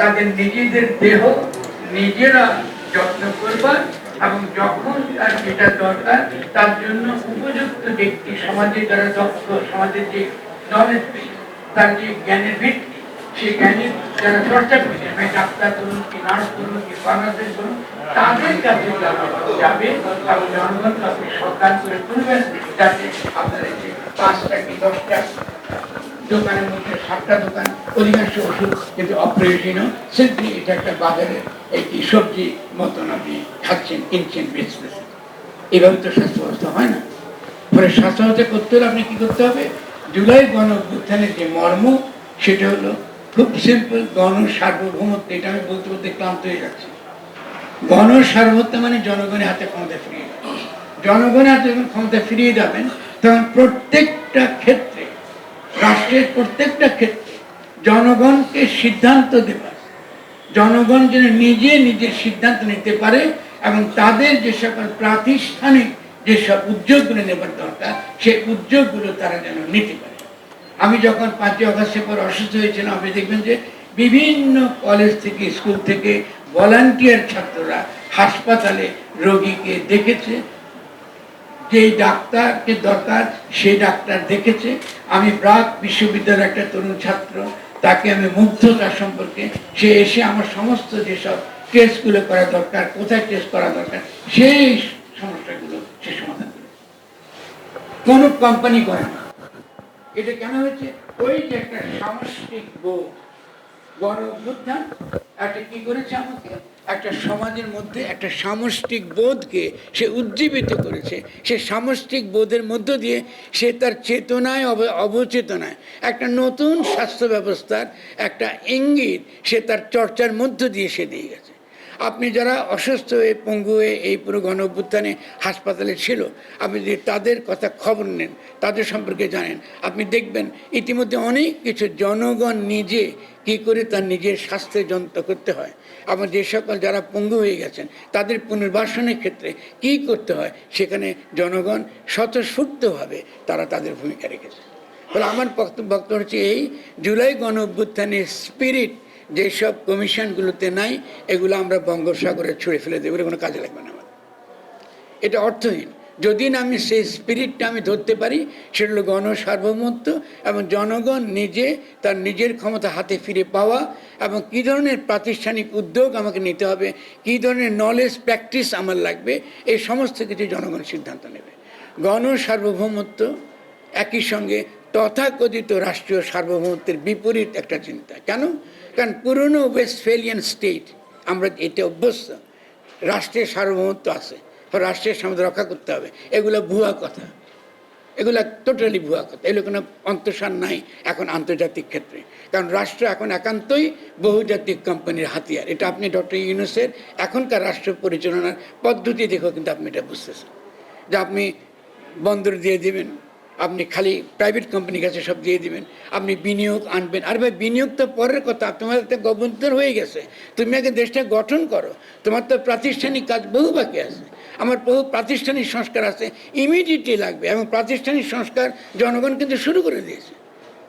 তাদের নিজেদের দেহ নিজেরা যত্ন করবার এবং যখন তার যেটা দরকার, তার জন্য উপযুক্ত ব্যক্তি সমাজে যারা দক্ষ, সমাজের যে নলেজ তার যে জ্ঞানের ভিত্তি, সেই জ্ঞানের যারা চর্চা করছে মানে ডাক্তার করুন কি, নার্স করুন কি ফার্মাসিস্ট করুন তাদের কাছে যাবে এবং জনগণ তাকে সরকার করে তুলবেন, যাতে আপনার এই যে পাঁচটা কি দশটা দোকানের মধ্যে সাতটা দোকান, অধিকাংশ ওষুধ কিন্তু অপ্রয়োজনীয় সিম্পলি এটা একটা বাজারে একটি সবজি মতন আপনি খাচ্ছেন, কিনছেন, বেচতেছেন। এভাবে তো স্বাস্থ্য ব্যবস্থা হয় না। ফলে স্বাস্থ্য ব্যবস্থা করতে হলে আপনি কি করতে হবে? জুলাই গণ অভ্যুত্থানের যে মর্ম, সেটা হলো খুব সিম্পল গণ সার্বভৌমত্ব, এটা আমি বলতে বলতে ক্লান্ত হয়ে যাচ্ছি। গণ সার্বভৌমত্ব মানে জনগণের হাতে ক্ষমতা ফিরিয়ে। জনগণের হাতে যখন ক্ষমতা ফিরিয়ে যাবেন তখন প্রত্যেকটা ক্ষেত্রে রাষ্ট্রের প্রত্যেকটা ক্ষেত্রে জনগণকে সিদ্ধান্ত দেবার, জনগণ যেন নিজে নিজের সিদ্ধান্ত নিতে পারে এবং তাদের যে সকল প্রাতিষ্ঠানিক যেসব উদ্যোগগুলো নেবার দরকার, সেই উদ্যোগগুলো তারা যেন নিতে পারে। আমি যখন পাঁচই অগাস্টের পর অসুস্থ হয়েছিলাম, আপনি দেখবেন যে বিভিন্ন কলেজ থেকে স্কুল থেকে ভলান্টিয়ার ছাত্ররা হাসপাতালে রোগীকে দেখেছে যেই ডাক্তারকে দরকার, সেই ডাক্তার দেখেছে। আমি প্রাক বিশ্ববিদ্যালয়ের একটা তরুণ ছাত্র, তাকে আমি মুগ্ধতা সম্পর্কে, সে এসে আমার সমস্ত যেসব টেস্টগুলো করা দরকার, কোথায় টেস্ট করা দরকার, সেই সমস্যাগুলো সে সমাধান করে কোনো কোম্পানি করে না। এটা কেন হয়েছে? ওই যে একটা সামষ্টিক বোধ গণ একটা কি করেছে আমাকে? একটা সমাজের মধ্যে একটা সামষ্টিক বোধকে সে উজ্জীবিত করেছে। সে সামষ্টিক বোধের মধ্য দিয়ে সে তার চেতনায় অব- অবচেতনায় একটা নতুন স্বাস্থ্য ব্যবস্থার একটা ইঙ্গিত সে তার চর্চার মধ্য দিয়ে সে দিয়ে গেছে। আপনি যারা অসুস্থ হয়ে পঙ্গু হয়ে এই পুরো গণ অভ্যুত্থানে হাসপাতালে ছিল, আপনি যদি তাদের কথা খবর নেন, তাদের সম্পর্কে জানেন, আপনি দেখবেন ইতিমধ্যে অনেক কিছু জনগণ নিজে কি করে তার নিজের স্বাস্থ্যের যন্ত্র করতে হয়। আবার যে সকল যারা পঙ্গু হয়ে গেছেন, তাদের পুনর্বাসনের ক্ষেত্রে কি করতে হয়, সেখানে জনগণ স্বতঃস্ফূর্তভাবে তারা তাদের ভূমিকা রেখেছে। ফলে আমার বক্তব্য হচ্ছে এই, জুলাই গণ অভ্যুত্থানের স্পিরিট যেসব কমিশনগুলোতে নাই, এগুলো আমরা বঙ্গোপসাগরে ছুঁড়ে ফেলে দেবো কোনো কাজে লাগবে না আমার এটা অর্থহীন। যদি না আমি সেই স্পিরিটটা আমি ধরতে পারি, সেটা হলো গণ সার্বভৌমত্ব এবং জনগণ নিজে তার নিজের ক্ষমতা হাতে ফিরে পাওয়া এবং কী ধরনের প্রাতিষ্ঠানিক উদ্যোগ আমাকে নিতে হবে, কী ধরনের নলেজ প্র্যাকটিস আমার লাগবে, এই সমস্ত কিছু জনগণ সিদ্ধান্ত নেবে। গণ সার্বভৌমত্ব একই সঙ্গে তথাকথিত রাষ্ট্রীয় সার্বভৌমত্বের বিপরীত একটা চিন্তা। কেন? কারণ পুরনো ওয়েস্টফেলিয়ান স্টেট, আমরা এটা অভ্যস্ত। রাষ্ট্রের সার্বভৌমত্ব আছে রাষ্ট্রের সামনে রক্ষা করতে হবে। এগুলো ভুয়া কথা। এগুলো টোটালি ভুয়া কথা। এগুলো কোনো অন্তঃসার নাই এখন আন্তর্জাতিক ক্ষেত্রে। কারণ রাষ্ট্র এখন একান্তই বহুজাতিক কোম্পানির হাতিয়ার। এটা আপনি ডক্টর ইউনুসের এখনকার রাষ্ট্র পরিচালনার পদ্ধতি দেখেও কিন্তু আপনি এটা বুঝতেছেন। যে আপনি বন্দর দিয়ে দিবেন। আপনি খালি প্রাইভেট কোম্পানির কাছে সব দিয়ে দিবেন, আপনি বিনিয়োগ আনবেন। আর ভাই, বিনিয়োগ তো পরের কথা, তোমার তো গভর্নর হয়ে গেছে। তুমি আগে দেশটা গঠন করো। তোমার তো প্রাতিষ্ঠানিক কাজ বহু বাকি আছে। আমার বহু প্রাতিষ্ঠানিক সংস্কার আছে ইমিডিয়েটলি লাগবে। এবং প্রাতিষ্ঠানিক সংস্কার জনগণ কিন্তু শুরু করে দিয়েছে।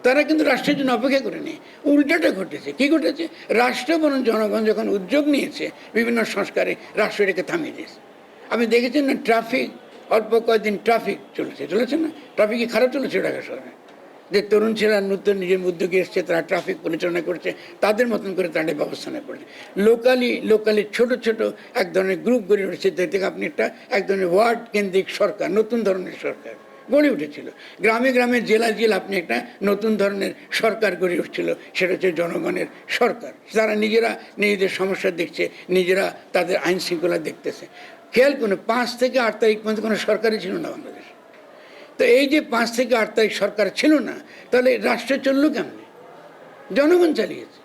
তারা কিন্তু রাষ্ট্রের জন্য অপেক্ষা করে নেই উল্টোটা ঘটেছে। কি ঘটেছে? রাষ্ট্র বরং জনগণ যখন উদ্যোগ নিয়েছে, বিভিন্ন সংস্কারে রাষ্ট্র এটাকে থামিয়ে দিয়েছে। আপনি দেখেছেন না ট্রাফিক অল্প কয়েকদিন ট্রাফিক চলেছে চলেছে না? ট্রাফিকই খারাপ চলেছে ঢাকা শহরে যে তরুণ ছেলেরা নতুন নিজের উদ্যোগে এসছে, তারা ট্রাফিক পরিচালনা করছে, তাদের মতন করে তাদের ব্যবস্থা নেওয়া করছে লোকালি লোকালি ছোট ছোট এক ধরনের গ্রুপ গড়ে উঠেছে থেকে আপনি একটা এক ধরনের ওয়ার্ড কেন্দ্রিক সরকার, নতুন ধরনের সরকার গড়ে উঠেছিল। গ্রামে গ্রামে, জেলা জেলা আপনি একটা নতুন ধরনের সরকার গড়ে উঠছিল, সেটা হচ্ছে জনগণের সরকার। তারা নিজেরা নিজেদের সমস্যা দেখছে, নিজেরা তাদের আইন শৃঙ্খলা দেখতেছে। খেয়াল করুন পাঁচ থেকে আট তারিখ পর্যন্ত কোনো সরকারই ছিল না বাংলাদেশ। তো এই যে পাঁচ থেকে আট তারিখ সরকার ছিল না, তাহলে রাষ্ট্র চলল কেমনে? জনগণ চালিয়েছে।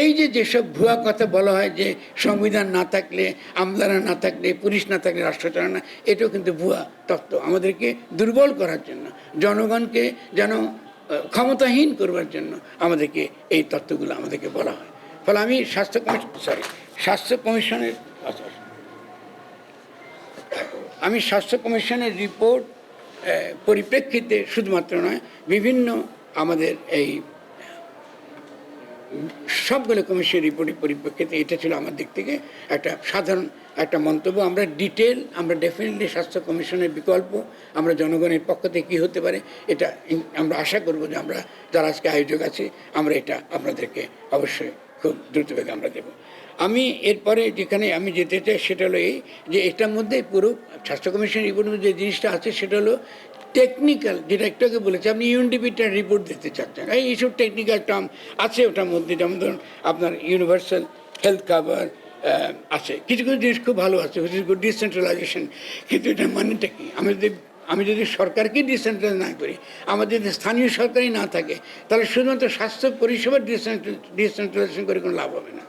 এই যে যেসব ভুয়া কথা বলা হয় যে সংবিধান না থাকলে, আমলারা না থাকলে, পুলিশ না থাকলে, রাষ্ট্র চলে না, এটাও কিন্তু ভুয়া তত্ত্ব। আমাদেরকে দুর্বল করার জন্য, জনগণকে যেন ক্ষমতাহীন করবার জন্য আমাদেরকে এই তত্ত্বগুলো আমাদেরকে বলা হয়। ফলে আমি স্বাস্থ্য কমিশন সরি স্বাস্থ্য কমিশনের আমি স্বাস্থ্য কমিশনের রিপোর্ট পরিপ্রেক্ষিতে শুধুমাত্র নয়, বিভিন্ন আমাদের এই সবগুলো কমিশনের রিপোর্টের পরিপ্রেক্ষিতে এটা ছিল আমার দিক থেকে একটা সাধারণ একটা মন্তব্য। আমরা ডিটেল, আমরা ডেফিনেটলি স্বাস্থ্য কমিশনের বিকল্প, আমরা জনগণের পক্ষ থেকে কী হতে পারে, এটা আমরা আশা করব যে আমরা, যারা আজকে আয়োজক আছি, আমরা এটা আপনাদেরকে অবশ্যই খুব দ্রুতবেগে আমরা দেব। আমি এরপরে যেখানে আমি যেতে চাই সেটা হলো এই যে এটার মধ্যে পুরো স্বাস্থ্য কমিশন রিপোর্টের যে জিনিসটা আছে সেটা হলো টেকনিক্যাল যেটা একটু আগে বলেছি, আপনি ইউএনডিপিটার রিপোর্ট দিতে চাচ্ছেন। এই এইসব টেকনিক্যাল টার্ম আছে ওটার মধ্যে, যেমন ধরুন আপনার ইউনিভার্সাল হেলথ কাভার আছে। কিছু কিছু জিনিস খুব ভালো আছে হুইচ ইজ গুড ডিসেন্ট্রালাইজেশন কিন্তু এটা মানেটা কি? আমি যদি আমি যদি সরকারকে ডিসেন্ট্রালাইজ না করি, আমাদের যদি স্থানীয় সরকারই না থাকে, তাহলে শুধুমাত্র স্বাস্থ্য পরিষেবার ডিসেন্ট্রালাইজেশন করে কোনো লাভ হবে না।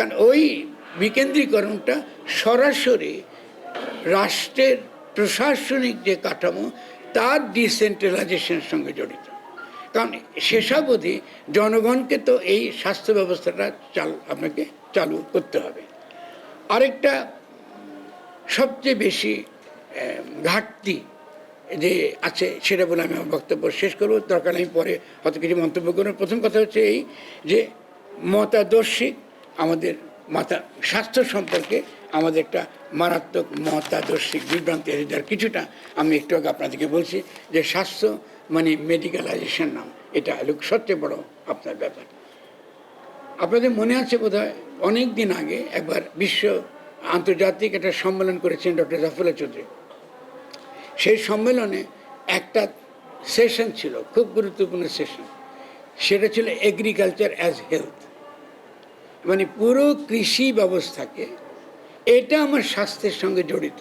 কারণ ওই বিকেন্দ্রীকরণটা সরাসরি রাষ্ট্রের প্রশাসনিক যে কাঠামো, তার ডিসেন্ট্রালাইজেশনের সঙ্গে জড়িত। কারণ অবধি জনগণকে তো এই স্বাস্থ্য ব্যবস্থাটা চাল, আপনাকে চালু করতে হবে। আরেকটা সবচেয়ে বেশি ঘাটতি যে আছে সেটা বলে আমি আমার বক্তব্য শেষ করব। দরকার আমি পরে হয়তো কিছু মন্তব্য করব। প্রথম কথা হচ্ছে এই যে মতাদর্শী আমাদের মাতা স্বাস্থ্য সম্পর্কে আমাদের একটা মারাত্মক মতাদর্শিক বিভ্রান্তি যার কিছুটা আমি একটু আগে আপনাদেরকে বলছি যে স্বাস্থ্য মানে মেডিকেলাইজেশন নাম, এটা হলো সবচেয়ে বড় আপনার ব্যাপার। আপনাদের মনে আছে বোধ অনেক দিন আগে একবার বিশ্ব আন্তর্জাতিক একটা সম্মেলন করেছেন ডক্টর জাফরুল্লাহ চৌধুরী। সেই সম্মেলনে একটা সেশন ছিল, খুব গুরুত্বপূর্ণ সেশন, সেটা ছিল এগ্রিকালচার অ্যাজ হেলথ মানে পুরো কৃষি ব্যবস্থাকে, এটা আমার স্বাস্থ্যের সঙ্গে জড়িত।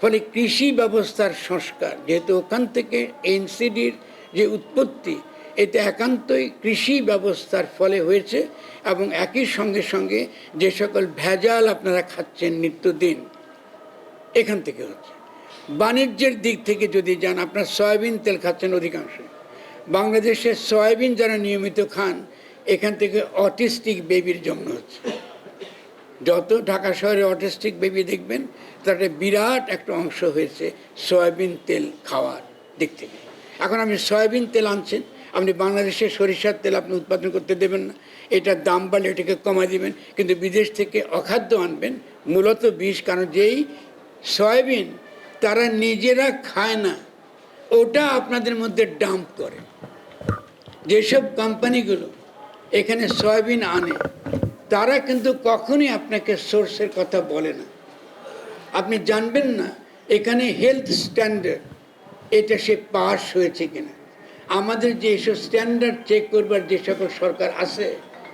ফলে কৃষি ব্যবস্থার সংস্কার, যেহেতু ওখান থেকে এনসিডির যে উৎপত্তি, এটা একান্তই কৃষি ব্যবস্থার ফলে হয়েছে এবং একই সঙ্গে সঙ্গে যে সকল ভেজাল আপনারা খাচ্ছেন নিত্যদিন, এখান থেকে হচ্ছে। বাণিজ্যের দিক থেকে যদি যান, আপনার সয়াবিন তেল খাচ্ছেন অধিকাংশ বাংলাদেশের সয়াবিন যারা নিয়মিত খান এখান থেকে অটিস্টিক বেবির জন্ম হচ্ছে। যত ঢাকা শহরে অটিস্টিক বেবি দেখবেন তার একটা বিরাট একটা অংশ হয়েছে সয়াবিন তেল খাওয়ার দিক থেকে। এখন আপনি সয়াবিন তেল আনছেন, আপনি বাংলাদেশে সরিষার তেল আপনি উৎপাদন করতে দেবেন না। এটার দাম বাড়লে এটাকে কমায় দিবেন। কিন্তু বিদেশ থেকে অখাদ্য আনবেন, মূলত বিষ, কারণ যেই সয়াবিন তারা নিজেরা খায় না, ওটা আপনাদের মধ্যে ডাম্প করে। যেসব কোম্পানিগুলো এখানে সয়াবিন আনে, তারা কিন্তু কখনই আপনাকে সোর্সের কথা বলে না। আপনি জানবেন না, এখানে হেলথ স্ট্যান্ডার্ড এটা সে পাস হয়েছে কিনা। আমাদের যে এসব স্ট্যান্ডার্ড চেক করবার যে সকল সরকার আছে,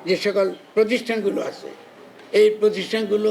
যে সকল প্রতিষ্ঠানগুলো আছে, এই প্রতিষ্ঠানগুলো